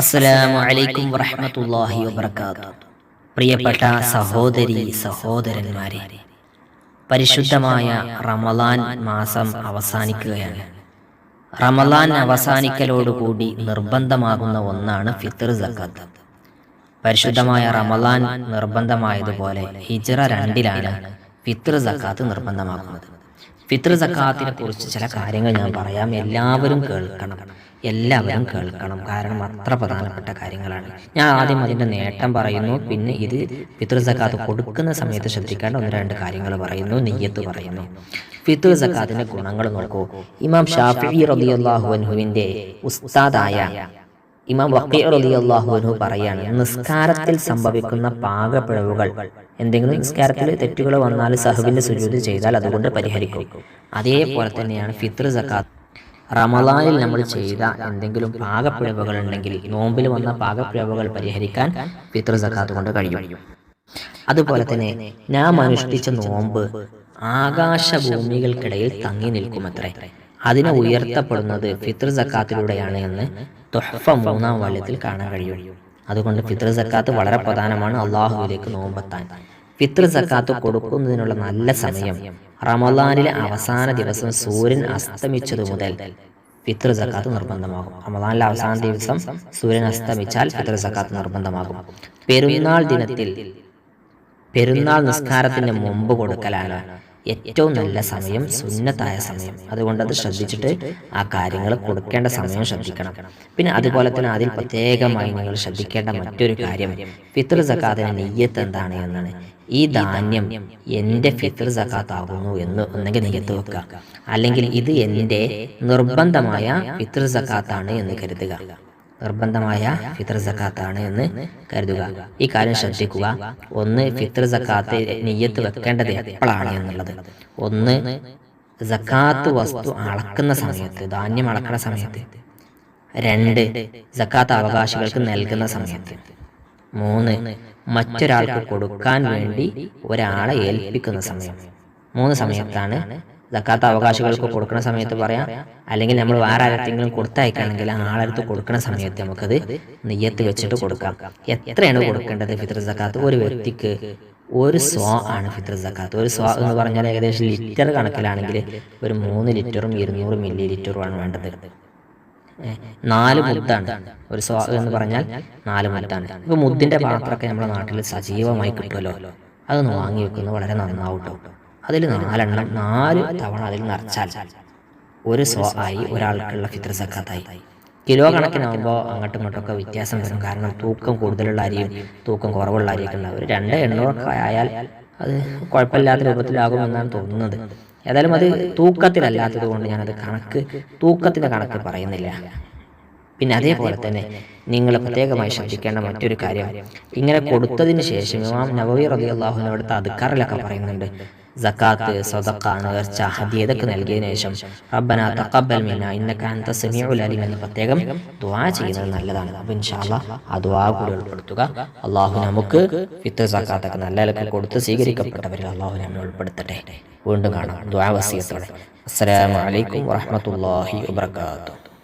അസ്സലാമു അലൈക്കും വറഹ്മത്തുള്ളാഹി വബർക്കാത്തു പ്രിയപ്പെട്ട സഹോദരി സഹോദരന്മാരെ പരിശുദ്ധമായ റമലാൻ മാസം അവസാനിക്കുകയാണ്. റമലാൻ അവസാനിക്കലോടുകൂടി നിർബന്ധമാകുന്ന ഒന്നാണ് ഫിത്തർ സക്കാത്ത്. പരിശുദ്ധമായ റമലാൻ നിർബന്ധമായതുപോലെ ഹിജ്റ രണ്ടിലാണ് ഫിത്തർ സക്കാത്ത് നിർബന്ധമാക്കുന്നത് ഫിത്തർ സക്കാത്തിനെ കുറിച്ച് ചില കാര്യങ്ങൾ ഞാൻ പറയാം. എല്ലാവരും കേൾക്കണം. എല്ലാവരും കേൾക്കണം. കാരണം അത്ര പ്രധാനപ്പെട്ട കാര്യങ്ങളാണ്. ഞാൻ ആദ്യം അതിന്റെ നേട്ടം പറയുന്നു. പിന്നെ ഇത് ഫിത്ര സക്കാത്ത് കൊടുക്കുന്ന സമയത്ത് ശ്രദ്ധിക്കേണ്ട ഒന്ന് രണ്ട് കാര്യങ്ങൾ പറയുന്നു. നെയ്യത്ത് പറയുന്നു. ഫിത്ര സക്കാത്തിന്റെ ഗുണങ്ങൾ നോക്കൂ. ഇമാം ഷാഫി റളിയല്ലാഹു അൻഹുവിന്റെ ഉസ്താദായ ഇമാം വക്കീർ റളിയല്ലാഹു അൻഹു പറയാണ് നിസ്കാരത്തിൽ സംഭവിക്കുന്ന പാകപ്പിഴവുകൾ. എന്തെങ്കിലും നിസ്കാരത്തിൽ തെറ്റുകൾ വന്നാൽ സഹബിന്റെ സുജൂദ് ചെയ്താൽ അതുകൊണ്ട് പരിഹരിക്കും. അതേപോലെ തന്നെയാണ് ഫിത്ർ സക്കാത്ത് റമദാനിൽ നമ്മൾ ചെയ്ത എന്തെങ്കിലും പാകപ്പിഴവുകൾ ഉണ്ടെങ്കിൽ നോമ്പിൽ വന്ന പാകപ്പിഴവുകൾ പരിഹരിക്കാൻ ഫിത്ർ സക്കാത്ത് കൊണ്ട് കഴിയും. അതുപോലെ തന്നെ നാം അനുഷ്ഠിച്ച നോമ്പ് ആകാശഭൂമികൾക്കിടയിൽ തങ്ങി നിൽക്കുമത്രേ. അതിനെ ഉയർത്തപ്പെടുന്നത് ഫിത്ർ സക്കാത്തിലൂടെയാണ് എന്ന് തൊഹഫ മൂന്നാം വാള്യത്തിൽ കാണാൻ കഴിയും. അതുകൊണ്ട് ഫിത്ർ സക്കാത്ത് വളരെ പ്രധാനമാണ് അള്ളാഹുവിലേക്ക് നോമ്പെത്താൻ. ഫിത്ർ സക്കാത്ത് കൊടുക്കുന്നതിനുള്ള നല്ല സമയം. റമദാനിലെ അവസാന ദിവസം സൂര്യൻ അസ്തമിച്ചതു മുതൽ ഫിത്ർ സക്കാത്ത് നിർബന്ധമാകും. റമദാനിലെ അവസാന ദിവസം സൂര്യൻ അസ്തമിച്ചാൽ ഫിത്ർ സക്കാത്ത് നിർബന്ധമാകും. പെരുന്നാൾ ദിനത്തിൽ പെരുന്നാൾ നിസ്കാരത്തിന് മുമ്പ് കൊടുക്കലാണ്. ഏറ്റവും നല്ല സമയം സുന്നത്തായ സമയം. അതുകൊണ്ട് അത് ശ്രദ്ധിച്ചിട്ട് ആ കാര്യങ്ങൾ കൊടുക്കേണ്ട സമയം ശ്രദ്ധിക്കണം. പിന്നെ അതുപോലെ തന്നെ അതിൽ പ്രത്യേകമായി നിങ്ങൾ ശ്രദ്ധിക്കേണ്ട മറ്റൊരു കാര്യം. ഫിത്ർ സക്കാത്തിന് നെയ്യത്ത് എന്താണ്? എന്നാണ്. ഈ ധാന്യം എന്റെ ഫിത്ർ സക്കാത്താകുന്നു എന്ന് ഒന്നെങ്കിൽ നികത്ത് വെക്കുക. അല്ലെങ്കിൽ ഇത് എന്റെ നിർബന്ധമായ ഫിത്ർ സക്കാത്താണ് എന്ന് കരുതുക. നിർബന്ധമായ ഫിത്ർ സക്കാത്താണ് എന്ന് കരുതുക. ഈ കാര്യം ശ്രദ്ധിക്കുക. ഒന്ന് ഫിത്ർ സക്കാത്ത് നെയ്യത്ത് വെക്കേണ്ടത് എപ്പോഴാണ് എന്നുള്ളത്. ഒന്ന് സക്കാത്ത് വസ്തു അളക്കുന്ന സമയത്ത് ധാന്യം അളക്കുന്ന സമയത്ത്. രണ്ട് സക്കാത്ത് അവകാശികൾക്ക് നൽകുന്ന സമയത്ത്. മൂന്ന് മറ്റൊരാൾക്ക് കൊടുക്കാൻ വേണ്ടി ഒരാളെ ഏൽപ്പിക്കുന്ന സമയം. മൂന്ന് സമയത്താണ് സക്കാത്ത് അവകാശികൾക്ക് കൊടുക്കുന്ന സമയത്ത് പറയാം അല്ലെങ്കിൽ നമ്മൾ വേറെ ആരെങ്കിലും കൊടുത്തയക്കുകയാണെങ്കിൽ ആളടുത്ത് കൊടുക്കുന്ന സമയത്ത് നമുക്കത് നെയ്യത്ത് വെച്ചിട്ട് കൊടുക്കാം. എത്രയാണ് കൊടുക്കേണ്ടത് ഫിത്ര സക്കാത്ത്? ഒരു വ്യക്തിക്ക് ഒരു സ്വാ ആണ് ഫിത്ര സക്കാത്ത്. ഒരു സ്വാ എന്ന് പറഞ്ഞാൽ ഏകദേശം ലിറ്റർ കണക്കിലാണെങ്കിൽ ഒരു മൂന്ന് ലിറ്ററും ഇരുന്നൂറ് മില്ലി ലിറ്ററുമാണ് വേണ്ടത്. നാല് മുത്താണ്. ഒരു സ്വാ എന്ന് പറഞ്ഞാൽ നാല് മുത്താണ്. ഇപ്പൊ മുദ്ദിന്റെ പാത്രമൊക്കെ നമ്മുടെ നാട്ടിൽ സജീവമായി കിട്ടുമല്ലോ. അതൊന്ന് വാങ്ങി വെക്കുന്നത് വളരെ നന്നാവും അതിൽ നാലെണ്ണം നാല് തവണ അതിൽ നിറച്ചാൽ ഒരു സ്വ ആയി ഒരാൾക്കുള്ള ഫിത്ര സക്കാത്തായി. കിലോ കണക്കിനാകുമ്പോൾ അങ്ങോട്ടും ഇങ്ങോട്ടൊക്കെ വ്യത്യാസം വരും. കാരണം തൂക്കം കൂടുതലുള്ള അരിയും തൂക്കം കുറവുള്ള അരിയൊക്കെ ഉണ്ടാവും. ഒരു രണ്ട് എണ്ണൂറൊക്കെ ആയാൽ അത് കുഴപ്പമില്ലാത്ത രൂപത്തിലാകുമെന്നാണ് തോന്നുന്നത്. ഏതായാലും അത് തൂക്കത്തിലല്ലാത്തത് കൊണ്ട് ഞാനത് കണക്ക് തൂക്കത്തിന്റെ കണക്ക് പറയുന്നില്ല. പിന്നെ അതേപോലെ തന്നെ നിങ്ങൾ പ്രത്യേകമായി ശ്രദ്ധിക്കേണ്ട മറ്റൊരു കാര്യം ഇങ്ങനെ കൊടുത്തതിന് ശേഷം ഇമാം നബവി റബി അള്ളാഹുവിനോടുത്ത് അതുക്കാറിലൊക്കെ പറയുന്നുണ്ട്. സക്കാത്ത് സദക്ക നേർച്ച ഹദി ഇതൊക്കെ നൽകിയതിനു ശേഷം റബ്ബന തഖബ്ബൽ മിന്ന ഇന്നക അൻത സമീഉൽ അലീം എന്ന് പ്രത്യേകം ദുആ ചെയ്യുന്നത് നല്ലതാണ്. അപ്പോൾ ഇൻഷാല്ലാ ആ ദുആ കൂടി ഉൾപ്പെടുത്തുക. അള്ളാഹു നമുക്ക് ഫിത്ത് സക്കാത്തൊക്കെ നല്ല നിലയ്ക്ക് കൊടുത്ത് സ്വീകരിക്കപ്പെട്ടവരിൽ അള്ളാഹു നമ്മെ ഉൾപ്പെടുത്തട്ടെ. വീണ്ടും കാണാം. ദുആ വസിയത്തോടെ അസ്സലാമു അലൈക്കും വറഹ്മത്തുള്ളാഹി വബറകാതുഹു